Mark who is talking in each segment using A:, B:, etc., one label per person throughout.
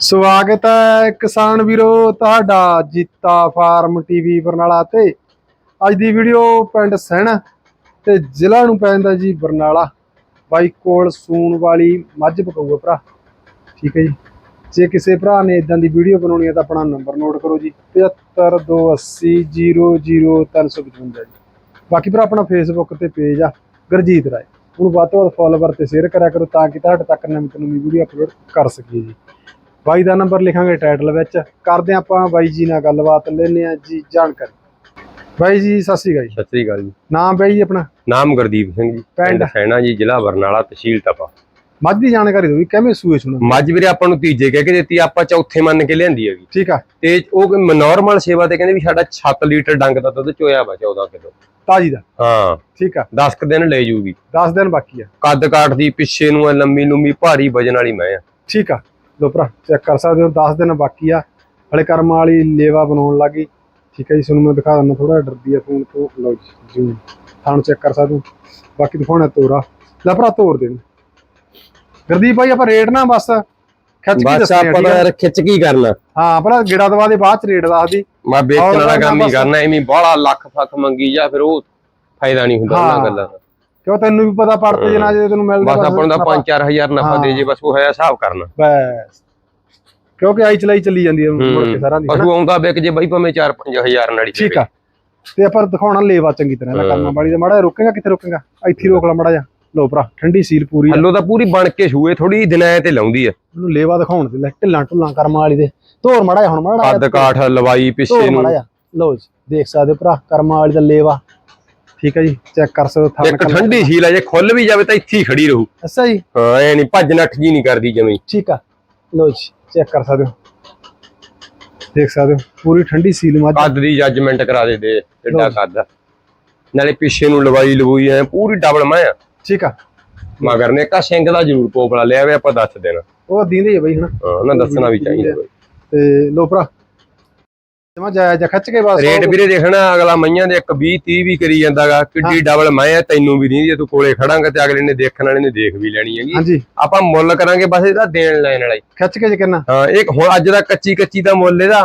A: ਸਵਾਗਤ ਹੈ ਕਿਸਾਨ ਵੀਰੋ, ਤੁਹਾਡਾ ਜੀਤਾ ਫਾਰਮ ਟੀਵੀ ਬਰਨਾਲਾ ਤੇ। ਅੱਜ ਦੀ ਵੀਡੀਓ ਪਿੰਡ ਸਹਿਣਾ ਤੇ ਜ਼ਿਲ੍ਹਾ ਨੂੰ ਪੈਂਦਾ ਜੀ ਬਰਨਾਲਾ। ਬਾਈ ਕੋਲ ਸੂਣ ਵਾਲੀ ਮੱਝ ਪਕਾਊਗਾ ਭਰਾ। ਠੀਕ ਹੈ ਜੀ। ਜੇ ਕਿਸੇ ਭਰਾ ਨੇ ਇਦਾਂ ਦੀ ਵੀਡੀਓ ਬਣਾਉਣੀ ਹੈ ਤਾਂ ਆਪਣਾ ਨੰਬਰ ਨੋਟ ਕਰੋ ਜੀ। 7528000355 ਜੀ। ਬਾਕੀ ਭਰਾ, ਆਪਣਾ ਫੇਸਬੁੱਕ ਤੇ ਪੇਜ ਆ, ਗੁਰਜੀਤ ਰਾਏ। ਉਹਨੂੰ ਵੱਧ ਤੋਂ ਵੱਧ ਫੋਲੋਵਰ ਤੇ ਸ਼ੇਅਰ ਕਰਿਆ ਕਰੋ ਤਾਂ ਕਿ ਤੁਹਾਡੇ ਤੱਕ ਨਵੀਂ ਤੋਂ ਨਵੀਂ ਵੀਡੀਓ ਅਪਲੋਡ ਕਰ ਸਕੀਏ ਜੀ। ਬਾਈ ਦਾ ਨੰਬਰ ਲਿਖਾਂਗੇ ਟਾਈਟਲ ਵਿੱਚ। ਕਰਦੇ ਆਪਾਂ ਬਾਈ ਜੀ ਨਾਲ ਗੱਲਬਾਤ ਲੈਨੇ ਆ ਜੀ ਜਾਣਕਾਰੀ। ਬਾਈ ਜੀ ਸਤਿ ਸ਼੍ਰੀ ਅਕਾਲ ਜੀ।
B: ਸਤਿ ਸ੍ਰੀ ਅਕਾਲ ਜੀ।
A: ਨਾਮ ਬਾਈ ਜੀ ਆਪਣਾ?
B: ਨਾਮ ਗੁਰਦੀਪ ਸਿੰਘ ਜੀ
A: ਪਿੰਡ?
B: ਸੈਣਾ ਜੀ ਜ਼ਿਲ੍ਹਾ ਬਰਨਾਲਾ ਤਹਿਸੀਲ ਤਪਾ।
A: ਮੱਝ ਦੀ ਜਾਣਕਾਰੀ ਦਿਓ ਵੀ ਕਿਵੇਂ ਸੂਏ ਸੁਣਾ?
B: ਮੱਝ ਵੀਰੇ ਆਪਾਂ ਨੂੰ ਤੀਜੇ ਕਹਿ ਕੇ ਦਿੱਤੀ ਆਪਾਂ ਚੌਥੇ ਮੰਨ ਕੇ ਲਿਆਂਦੀ ਹੈਗੀ।
A: ਠੀਕ ਆ।
B: ਤੇ ਉਹ ਨਾਰਮਲ ਸੇਵਾ ਤੇ ਕਹਿੰਦੇ ਵੀ ਸਾਡਾ 7 ਲੀਟਰ ਡੰਗ ਦਾ ਦੁੱਧ ਚੋਇਆ ਵਾ 14 ਕਿਲੋ।
A: ਤਾਜੀ ਦਾ?
B: ਹਾਂ।
A: ਠੀਕ ਆ।
B: 10 ਕੁ ਦਿਨ ਲੈ ਜੂਗੀ।
A: 10 ਦਿਨ ਬਾਕੀ ਆ।
B: ਕੱਦ ਕਾਠ ਦੀ ਪਿੱਛੇ ਨੂੰ ਲੰਮੀ ਲੰਮੀ ਭਾਰੀ ਵਜਨ ਵਾਲੀ ਮੈਂ ਆ।
A: ਠੀਕ ਆ। ਲੋ ਭਰਾ ਚੈੱਕ ਕਰ ਸਕਦੇ ਹੋ 10 ਦਿਨ ਬਾਕੀ ਆ। ਹਲੇ ਕਰਮ ਵਾਲੀ ਲੇਵਾ ਬਣਾਉਣ ਲੱਗੀ ਠੀਕ ਹੈ ਜੀ ਤੁਹਾਨੂੰ ਮੈਂ ਦਿਖਾ ਦਿੰਦਾ ਥੋੜਾ ਡਰਦੀ ਆ ਫੋਨ ਤੋਂ। ਲਓ ਜੀ ਥਾਣ ਚੈੱਕ ਕਰ ਸਕਦੇ ਹੋ। ਬਾਕੀ ਦਿਖਾਉਣਾ ਤੋਰਾ। ਲੈ ਭਰਾ ਤੋਰ ਦੇਣ ਗੁਰਦੀਪ ਭਾਈ ਆਪਾਂ ਰੇਟ ਨਾ ਬਸ ਖਿੱਚ ਕੇ ਆ,
B: ਆਪਾਂ? ਤਾਂ ਯਾਰ ਖਿੱਚ ਕੀ ਕਰਨਾ?
A: ਹਾਂ ਭਰਾ ਗਿੜਾ ਦਵਾ ਦੇ ਬਾਅਦ ਚ ਰੇਟ ਦੱਸਦੀ
B: ਮੈਂ ਵੇਚਣ ਵਾਲਾ ਕੰਮ ਹੀ ਕਰਨਾ ਐਵੇਂ ਬਾਹਲਾ ਲੱਖ ਫੱਕ ਮੰਗੀ ਜਾ ਫਿਰ ਉਹ ਫਾਇਦਾ ਨਹੀਂ ਹੁੰਦਾ ਉਹਨਾਂ। ਗੱਲਾਂ ਦਾ।
A: ਕਿਉਂ ਤੈਨੂੰ ਵੀ ਪਤਾ ਪੜਤੇ ਜਨਾ ਜੇ ਤੈਨੂੰ ਮਿਲਦਾ
B: ਬਸ ਆਪਾਂ ਨੂੰ
A: ਨਫ਼ਾ।
B: 5-4000 ਨਫਾ ਦੇ। ਜੇ ਬਸ ਉਹ ਹੈ ਹਿਸਾਬ ਕਰਨਾ।
A: ਬਸ। ਕਿਉਂਕਿ ਆਈ ਚਲਾਈ ਚੱਲੀ ਜਾਂਦੀ ਹੈ ਮੁੜ ਕੇ ਸਾਰਾ ਦੀ?
B: ਪਸ਼ੂ ਆਉਂਦਾ ਵਿਕ ਜੇ ਬਾਈ ਭਾਵੇਂ 4-5000 ਨਾਲੀ
A: ਠੀਕ ਆ। ਤੇ ਆਪਾਂ ਦਿਖਾਉਣਾ ਲੇਵਾ ਚੰਗੀ ਤਰ੍ਹਾਂ ਇਹਦਾ ਕਰਨਾ ਬਾੜੀ ਦਾ ਮਾੜਾ ਰੋਕੇਗਾ ਕਿੱਥੇ ਰੋਕੇਗਾ? ਇੱਥੇ ਰੋਕ ਲਾ ਮਾੜਾ ਜਿਹਾ। ਲੋ ਭਰਾ ਠੰਡੀ ਸੀਲ ਪੂਰੀ।
B: ਹੱਲੋ ਤਾਂ ਪੂਰੀ ਬਣ ਕੇ ਛੂਏ ਥੋੜੀ ਦਿਨਾਂ ਤੇ ਲਾਉਂਦੀ ਆ।
A: ਉਹਨੂੰ ਲੇਵਾ ਦਿਖਾਉਣ ਦੇ ਲੈ ਢਿੱਲਾਂ ਢੁੱਲਾਂ ਕਰਮ ਵਾਲੀ ਦੇ। ਧੋਰ ਮਾੜਾ ਹੁਣ ਮਾੜਾ
B: ਕੱਦ ਕਾਠ ਲਵਾਈ ਪਿੱਛੇ ਨੂੰ।
A: ਲੋ ਜੀ ਦੇਖ ਸਕਦੇ ਭਰਾ ਕਰਮ ਵਾਲੀ ਦਾ ਲੇਵਾ। ਠੀਕ ਹੈ ਜੀ ਚੈੱਕ ਕਰ ਸਕਦੇ ਹੋ ਥਾਣ
B: ਇੱਕ ਠੰਡੀ ਸੀਲ ਆ ਜੇ ਖੁੱਲ ਵੀ ਜਾਵੇ ਤਾਂ ਇੱਥੇ ਹੀ ਖੜੀ ਰਹੂ।
A: ਅੱਛਾ ਜੀ।
B: ਹਾਂ ਐ ਨਹੀਂ ਭੱਜ ਨੱਠ ਜੀ ਨਹੀਂ ਕਰਦੀ ਜਮੀ।
A: ਠੀਕ ਆ ਲੋ ਜੀ ਚੈੱਕ ਕਰ ਸਕਦੇ ਹੋ। ਦੇਖ ਸਕਦੇ ਹੋ ਪੂਰੀ ਠੰਡੀ ਸੀਲ ਮੱਝ।
B: ਕੱਦ ਦੀ ਜੱਜਮੈਂਟ ਕਰਾ ਦੇ ਦੇ ਏਡਾ ਕੱਦ। ਨਾਲੇ ਪਿੱਛੇ ਨੂੰ ਲਵਾਈ ਲਵੂਈ ਐ ਪੂਰੀ ਡਬਲ ਮੈਂ ਆ।
A: ਠੀਕ ਆ।
B: ਮਗਰ ਨੇ ਕਾ ਸਿੰਘ ਦਾ ਜ਼ਰੂਰ ਪੋਪਲਾ ਲਿਆ ਵੇ ਆਪਾਂ ਦੱਸ ਦੇਣਾ।
A: ਉਹ ਦੀਂਦੇ ਹੀ ਬਈ ਹਨਾ।
B: ਹਾਂ ਉਹਨਾਂ ਦੱਸਣਾ ਵੀ ਚਾਹੀਦਾ।
A: ਤੇ ਲੋ ਭਰਾ ਜਮਾ ਜਾਇਆ ਜਾ ਖੱਚ ਕੇ ਬਸ
B: ਰੇਟ ਵੀਰੇ ਦੇਖਣਾ ਅਗਲਾ ਮਈਆਂ ਦੇ ਇੱਕ 20 30 ਵੀ ਕਰੀ ਜਾਂਦਾਗਾ ਕਿੱਡੀ ਡਬਲ ਮੈਂ ਆ ਤੈਨੂੰ ਵੀ ਨਹੀਂ ਜੇ ਤੂੰ ਕੋਲੇ ਖੜਾਂਗਾ ਤੇ ਅਗਲੇ ਨੇ ਦੇਖਣ ਵਾਲੇ ਨੇ ਦੇਖ ਵੀ ਲੈਣੀ ਹੈਗੀ।
A: ਹਾਂਜੀ।
B: ਆਪਾਂ ਮੁੱਲ ਕਰਾਂਗੇ ਬਸ ਇਹਦਾ ਦੇਣ ਲੈਣ ਵਾਲਾ ਹੀ।
A: ਖੱਚ ਕੇ ਜੇ ਕਿੰਨਾ?
B: ਹਾਂ ਇਹ ਹੁਣ ਅੱਜ ਦਾ ਕੱਚੀ ਕੱਚੀ ਦਾ ਮੁੱਲ ਇਹਦਾ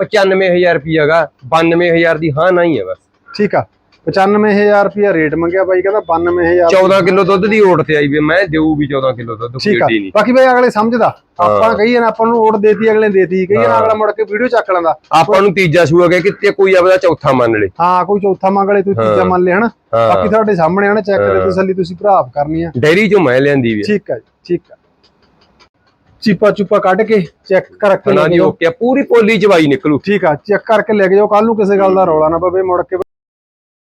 B: 95000 ਰੁਪਈਆਗਾ 92000 ਦੀ ਹਾਂ ਨਹੀਂ ਹੈ ਬਸ।
A: ਠੀਕ ਆ। 95000 ਰੁਪਿਆ ਰੇਟ ਮੰਗਿਆ ਬਾਈ ਕਹਿੰਦਾ 92000
B: 14 ਕਿਲੋ ਦੁੱਧ ਦੀ ਓਟ ਤੇ ਆਈ ਵੀ ਮੈਂ ਦੇਊ ਵੀ 14 ਕਿਲੋ ਦੁੱਧ
A: ਠੀਕ ਆ। ਬਾਕੀ ਬਾਈ ਅਗਲੇ ਸਮਝਦਾ। ਆਪਾਂ ਕਹੀਏ ਨਾ ਆਪਾਂ ਨੂੰ ਓਟ ਦੇਤੀ ਅਗਲੇ ਦੇਤੀ। ਕਹੀਏ ਨਾ ਅਗਲਾ ਮੁੜ ਕੇ ਵੀਡੀਓ ਚੱਕ ਲੈਂਦਾ।
B: ਆਪਾਂ ਨੂੰ ਤੀਜਾ ਸੂਆ ਗਿਆ ਕਿ ਕੋਈ ਆਪਦਾ ਚੌਥਾ ਮੰਨ ਲੇ।
A: ਹਾਂ ਕੋਈ ਚੌਥਾ ਮੰਗ ਲੈ ਤੂੰ ਤੀਜਾ ਮੰਨ ਲੈ ਹਨਾ? ਬਾਕੀ ਤੁਹਾਡੇ ਸਾਹਮਣੇ ਆਣਾ ਚੈੱਕ ਕਰੇ ਤਸੱਲੀ ਤੁਸੀਂ ਭਰਾ ਆਪ ਕਰਨੀ ਆ।
B: ਡੈਰੀ ਚੋਂ ਮੈਂ ਲਿਆਂਦੀ ਵੀ
A: ਠੀਕ ਆ ਠੀਕ ਆ। ਚੀਪਾ ਚੁਪਾ ਕੱਢ ਕੇ ਚੈੱਕ ਕਰਕੇ ਲੈ ਜਾਓ।
B: ਓਕੇ ਪੂਰੀ ਪੋਲੀ ਚਵਾਈ ਨਿਕਲੂ।
A: ਠੀਕ ਆ ਚੈੱਕ ਕਰਕੇ ਲੈ ਕੇ ਜਾਓ ਕੱਲ ਨੂੰ ਕਿਸੇ ਗੱਲ ਦਾ ਰੌਲਾ ਨਾ ਪਵੇ ਮੁੜ ਕੇ